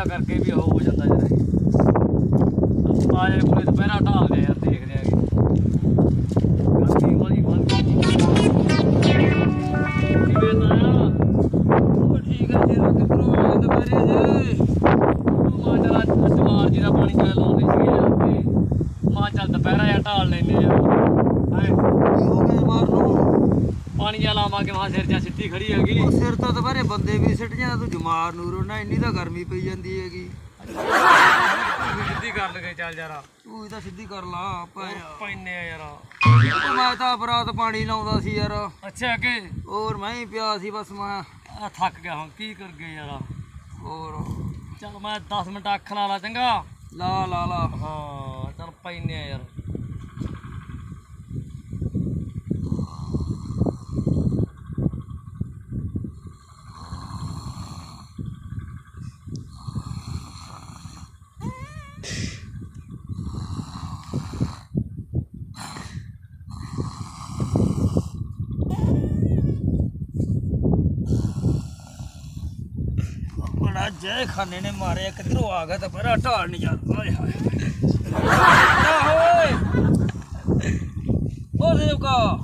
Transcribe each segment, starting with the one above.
ਵਜ੍ਹਾ ਕਰਕੇ ਵੀ ਉਹ ਹੋ ਜਾਂਦਾ ਜਰਾ ਆ ਜਾਏ ਦੁਪਹਿਰਾ ਢਾਲ ਦੇ ਯਾਰ, ਦੇਖਦੇ ਆਗੇ ਗੰਦੀ ਵਾਲੀ ਬੰਦ ਕਿਵੇਂ ਨਾ ਉਹ ਠੀਕ ਹੈ ਆਏ ਪਾਣੀ ਚਾ ਲਾਉਂਦੇ ਸੀਗੇ ਮਾਂ ਚੱਲ ਦੁਪਹਿਰਾ ਆ ਢਾਲ ਲੈਨੇ ਹੋ? ਗਏ ਮਾਰ ਨੂੰ ਪਾਣੀ ਜਾਂ ਲਾਵਾਂਗੇ ਮਾਂ ਸਿਰ ਜਾਂ ਸਿੱਧੀ ਖੜੀ ਹੈਗੀ। ਉਹ ਸਿਰ ਤਾਂ ਦੁਪਹਿਰੇ ਬੰਦੇ ਵੀ ਸਿੱਟ ਜਾਂਦਾ ਤੂੰ ਜਮਾਰ ਨੂਰੋ ਨਾ ਇੰਨੀ ਤਾਂ ਗਰਮੀ ਪਈ ਜਾਂਦੀ ਹੈਗੀ। ਸਿੱਧੀ ਕਰ ਲਗੇ ਚੱਲ ਯਾਰਾ। ਤੂੰ ਇਹ ਤਾਂ ਸਿੱਧੀ ਕਰ ਲਾ ਪੈਨੇ ਆ ਯਾਰ। ਮੈਂ ਤਾਂ ਬਰਾਤ ਪਾਣੀ ਲਾਉਂਦਾ ਸੀ ਯਾਰ। ਅੱਛਾ ਕਿ ਹੋਰ ਮੈਂ ਹੀ ਪਿਆ ਸੀ ਬਸ ਮੈਂ। ਥੱਕ ਗਿਆ ਹੁਣ ਕੀ ਕਰ ਗਏ ਯਾਰ? ਹੋਰ। ਚੱਲ ਮੈਂ 10 ਮਿੰਟ ਅੱਖ ਲਾ ਲਾ ਚੰਗਾ? ਲਾ ਲਾ ਲਾ। ਹਾਂ ਚੱਲ ਪੈਨੇ ਆ ਯਾਰ। ਬੜਾ ਜੈ ਖਾਨੇ ਨੇ ਮਾਰਿਆ ਕਿਧਰੋਂ ਆ ਗਿਆ ਤਾਂ ਪਰ ਢਾਲ ਨਹੀਂ ਜਾਂਦਾ ਹਾਏ। ਓਏ ਉਹ ਦੇਵਕਾ।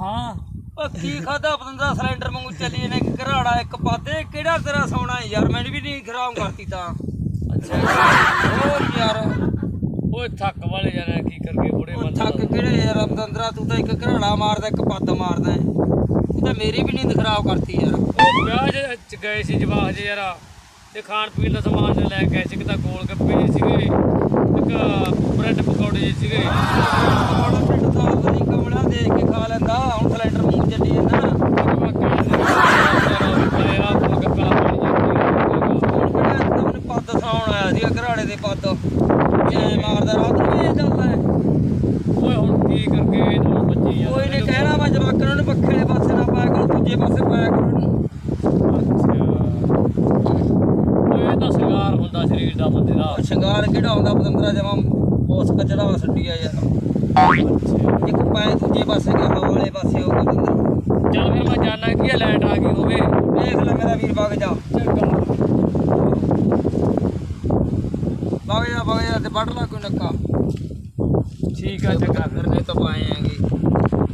ਹਾਂ। ਉਹ ਕੀ ਖਾਦਾ ਪਤੰਦਾ ਸਿਲੰਡਰ ਵਾਂਗੂ ਚੱਲੀ ਨੇ ਘਰਾੜਾ ਇੱਕ ਪਾਤੇ ਕਿਹੜਾ ਤੇਰਾ ਸੋਨਾ ਯਾਰ? ਮੈਨੂੰ ਵੀ ਨਹੀਂ ਖਰਾਬ ਕਰਤੀ ਤਾਂ। ਅੱਛਾ। ਹੋਰ ਯਾਰ। ਓਏ ਥੱਕ ਵਾਲੇ ਯਾਰ ਕੀ ਕਰ ਗਏ ਬੁੜੇ ਬੰਦੇ ਥੱਕ ਕਿਹੜੇ ਯਾਰ ਪਤੰਦਰਾ ਤੂੰ ਤਾਂ ਇੱਕ ਘਰਾੜਾ ਮਾਰਦਾ ਇੱਕ ਪੱਦ ਮਾਰਦਾ। ਤੂੰ ਤਾਂ ਮੇਰੀ ਵੀ ਨੀਂਦ ਖਰਾਬ ਕਰਤੀ ਯਾਰ। ਉਹ ਵਿਆਹ 'ਚ- ਚ ਗਏ ਸੀ ਜਵਾਹ ਜੇ ਯਾਰ। ਤੇ ਖਾਣ ਪੀਣ ਦਾ ਸਮਾਨ ਲੈ ਕੇ ਸੀ ਇੱਕ ਤਾਂ ਗੋਲ ਗੱਪੇ ਜਿਹੇ ਸੀਗੇ ਇੱਕ ਬ੍ਰੈਡ ਪਕੌੜੇ ਜਿਹੇ ਸੀਗੇ ਬੜਾ ਢਿੱਡ ਤਾਂ ਨਹੀਂ ਕਮਲਾ ਦੇਖ ਕੇ ਖਾ ਲੈਂਦਾ ਹੁਣ ਸਿਲੰਡਰ ਮੂੰਹ ਚੱਲੀ ਜਾਂਦਾ ਮੈਂ ਕਿਹਾ ਸੀ ਯਾਰ ਗੋਲ ਗੱਪੇ ਵਾਲਾ ਪਾਣੀ ਜਿਹਾ ਹੁਣ ਕਿਹੜਾ ਤੁਹਾਨੂੰ ਪੱਦ ਸਾਉਣ ਆਇਆ ਸੀਗਾ ਘਰਾੜੇ ਦੇ ਪੱਦ ਜੇ ਮਾਰਦਾ ਰਾਤ ਨੂੰ ਵੀ ਇਹ ਚੱਲਦਾ ਹੈ ਓਏ ਹੁਣ ਕੀ ਕਰ ਗਏ ਇਹਨਾਂ ਬੱਚੀ ਯਾਰ ਕੋਈ ਨੇ ਕਹਿਣਾ ਵਾ ਜਵਾਕਾਂ ਨੂੰ ਪੱਖੇ ਵਾਲੇ ਪਾਸੇ ਨਾ ਪਾਇਆ ਕਰੋ ਦੂਜੇ ਪਾਸੇ ਪਾਇਆ ਕਰੋ ਇਹਨੂੰ। ਓਏ ਇਹ ਤਾਂ ਸ਼ਿੰਗਾਰ ਸਰੀਰ ਦਾ ਬੰਦੇ ਦਾ। ਉਹ ਸ਼ਿੰਗਾਰ ਕਿਹੜਾ ਹੁੰਦਾ ਪਤੰਦਰਾ ਜਮਾ ਉਸ ਕਚੜਾ ਵਾ ਛੱਡੀ ਆ ਯਾਰ। ਇੱਕ ਪਾਏ ਦੂਜੇ ਪਾਸੇ ਗਿਆ ਹਵਾ ਵਾਲੇ ਪਾਸੇ ਉਹ ਪਤੰਦਰਾ ਚੱਲ ਫਿਰ ਮੈਂ ਜਾਣਾ ਕੀ ਹੈ ਲਾਈਟ ਆ ਗਈ ਹੋਵੇ। ਵੇਖ ਲੈ ਮੇਰਾ ਵੀਰ ਵਗ ਜਾ। ਵਗ ਜਾ ਵਗ ਜਾ ਤੇ ਵੱਢ ਲਾ ਕੋਈ ਨੱਕਾ। ਠੀਕ ਆ ਚੰਗਾ। ਫਿਰ ਨੇ ਤਾਂ ਪਾਏ ਆਂਗੇ।